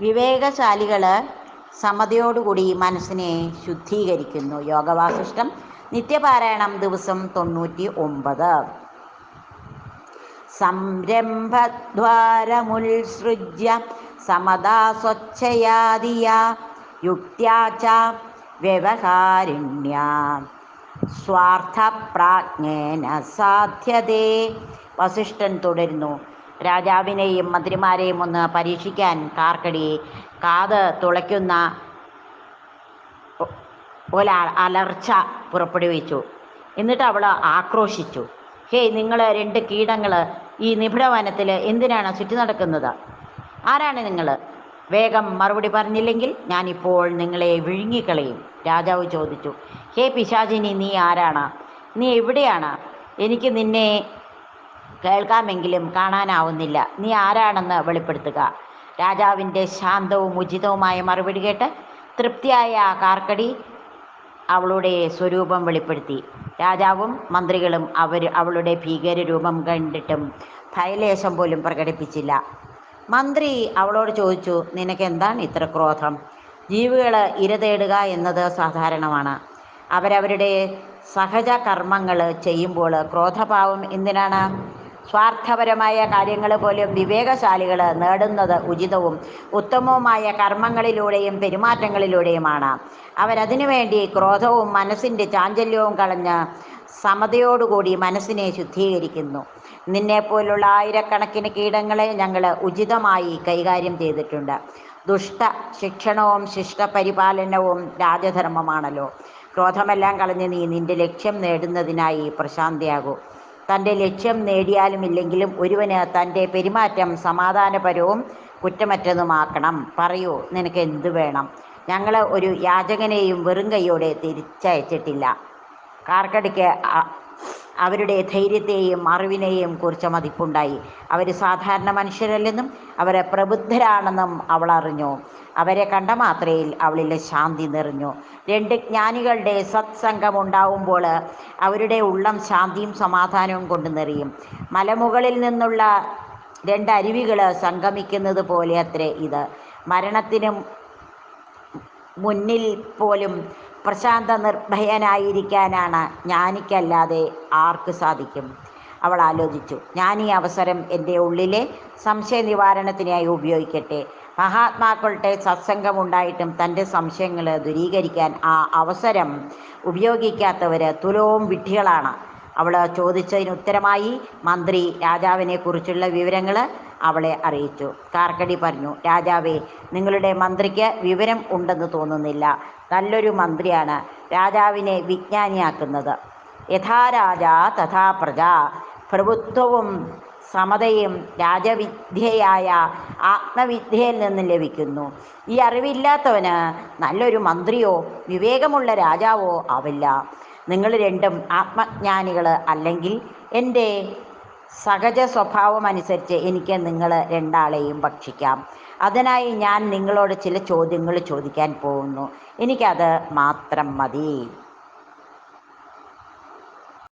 വിവേകശാലികൾ സമതയോടുകൂടി മനസ്സിനെ ശുദ്ധീകരിക്കുന്നു. യോഗവാസിഷ്ടം നിത്യപാരായണം ദിവസം തൊണ്ണൂറ്റി ഒമ്പത് സംരംഭദ്വാരമുത്സൃജ്യ സമതാ സ്വച്ഛയാദിയ യുക്ത്യാ വ്യവഹാരിണ്യ. സ്വാർത്ഥപ്രാജ്ഞേന സാധ്യതേ. വസിഷ്ഠൻ തുടരുന്നു. രാജാവിനെയും മന്ത്രിമാരെയും ഒന്ന് പരീക്ഷിക്കാൻ കാർക്കടി കാത് തുളയ്ക്കുന്ന പോലെ അലർച്ച പുറപ്പെടുവിച്ചു. എന്നിട്ട് അവൾ ആക്രോശിച്ചു. ഹേയ് നിങ്ങൾ രണ്ട് കീടങ്ങൾ ഈ നിബിഡവനത്തിൽ എന്തിനാണ് ചുറ്റി നടക്കുന്നത്? ആരാണ് നിങ്ങൾ വേഗം മറുപടി പറഞ്ഞില്ലെങ്കിൽ ഞാനിപ്പോൾ നിങ്ങളെ വിഴുങ്ങിക്കളയും. രാജാവ് ചോദിച്ചു. ഹേ പിശാചിനി നീ ആരാണ്? നീ എവിടെയാണ്? എനിക്ക് നിന്നെ കേൾക്കാമെങ്കിലും കാണാനാവുന്നില്ല. നീ ആരാണെന്ന് വെളിപ്പെടുത്തുക. രാജാവിന്റെ ശാന്തവും ഉചിതവുമായ മറുപടി കേട്ട് തൃപ്തിയായ കാർക്കടി അവളുടെ സ്വരൂപം വെളിപ്പെടുത്തി. രാജാവും മന്ത്രികളും അവർ അവളുടെ ഭീകര രൂപം കണ്ടിട്ടും ഭയലേശം പോലും പ്രകടിപ്പിച്ചില്ല. മന്ത്രി അവളോട് ചോദിച്ചു നിനക്ക് എന്താണ് ഇത്ര ക്രോധം? ജീവികൾ ഇര തേടുക എന്നത് സാധാരണമാണ്. അവരവരുടെ സഹജ കർമ്മങ്ങൾ ചെയ്യുമ്പോൾ ക്രോധഭാവം എന്തിനാണ്? സ്വാർത്ഥപരമായ കാര്യങ്ങൾ പോലും വിവേകശാലികൾ നേടുന്നത് ഉചിതവും ഉത്തമവുമായ കർമ്മങ്ങളിലൂടെയും പെരുമാറ്റങ്ങളിലൂടെയുമാണ്. അവരതിനുവേണ്ടി ക്രോധവും മനസ്സിന്റെ ചാഞ്ചല്യവും കളഞ്ഞ് സമതയോടുകൂടി മനസ്സിനെ ശുദ്ധീകരിക്കുന്നു. നിന്നെപ്പോലുള്ള ആയിരക്കണക്കിന് കീടങ്ങളെ ഞങ്ങൾ ഉചിതമായി കൈകാര്യം ചെയ്തിട്ടുണ്ട്. ദുഷ്ട ശിക്ഷണവും ശിഷ്ടപരിപാലനവും രാജധർമ്മമാണല്ലോ. ക്രോധമെല്ലാം കളഞ്ഞ് നീ നിന്റെ ലക്ഷ്യം നേടുന്നതിനായി പ്രശാന്തിയാകൂ. തന്റെ ലക്ഷ്യം നേടിയാലും ഇല്ലെങ്കിലും ഒരുവന് തന്റെ പെരുമാറ്റം സമാധാനപരവും കുറ്റമറ്റതുമാക്കണം. പറയൂ നിനക്ക് എന്ത് വേണം? ഞങ്ങൾ ഒരു യാചകനെയും വെറും കൈയോടെ തിരിച്ചയച്ചിട്ടില്ല. കാർക്കടിക്ക് അവരുടെ ധൈര്യത്തെയും അറിവിനെയും കുറിച്ച് മതിപ്പുണ്ടായി. അവർ സാധാരണ മനുഷ്യരല്ലെന്നും അവരെ പ്രബുദ്ധരാണെന്നും അവൾ അറിഞ്ഞു. അവരെ കണ്ട മാത്രയിൽ അവളിലെ ശാന്തി നിറഞ്ഞു. രണ്ട് ജ്ഞാനികളുടെ സത്സംഗം ഉണ്ടാവുമ്പോൾ അവരുടെ ഉള്ളം ശാന്തിയും സമാധാനവും കൊണ്ട് നിറയും. മലമുകളിൽ നിന്നുള്ള രണ്ട് അരുവികൾ സംഗമിക്കുന്നത് പോലെ അത്രേ ഇത്. മരണത്തിനും മുന്നിൽ പോലും പ്രശാന്ത നിർഭയനായിരിക്കാനാണ് ജ്ഞാനിക്കല്ലാതെ ആർക്ക് സാധിക്കും? അവൾ ആലോചിച്ചു. ഞാൻ ഈ അവസരം എന്റെ ഉള്ളിലെ സംശയ നിവാരണത്തിനായി ഉപയോഗിക്കട്ടെ. മഹാത്മാക്കളുടെ സത്സംഗമുണ്ടായിട്ടും തന്റെ സംശയങ്ങൾ ദൂരീകരിക്കാൻ ആ അവസരം ഉപയോഗിക്കാത്തവർ തുലവും വിഡ്ഢികളാണ്. അവൾ ചോദിച്ചതിന് ഉത്തരമായി മന്ത്രി രാജാവിനെ കുറിച്ചുള്ള വിവരങ്ങൾ അവളെ അറിയിച്ചു. കാർക്കടി പറഞ്ഞു രാജാവേ നിങ്ങളുടെ മന്ത്രിക്ക് വിവരം ഉണ്ടെന്ന് തോന്നുന്നില്ല. നല്ലൊരു മന്ത്രിയാണ്. രാജാവിനെ വിജ്ഞാനിയാക്കുന്നത്. യഥാ രാജ തഥാ പ്രജ. പ്രഭുത്വവും സമതയും രാജവിദ്യയായ ആത്മവിദ്യയിൽ നിന്ന് ലഭിക്കുന്നു. ഈ അറിവില്ലാത്തവന് നല്ലൊരു മന്ത്രിയോ വിവേകമുള്ള രാജാവോ ആവില്ല. നിങ്ങൾ രണ്ടും ആത്മജ്ഞാനികൾ അല്ലെങ്കിൽ എന്റെ സഹജ സ്വഭാവമനുസരിച്ച് എനിക്ക് നിങ്ങൾ രണ്ടാളെയും ഭക്ഷിക്കാം. അതിനായി ഞാൻ നിങ്ങളോട് ചില ചോദ്യങ്ങൾ ചോദിക്കാൻ പോകുന്നു. എനിക്കത് മാത്രം മതി.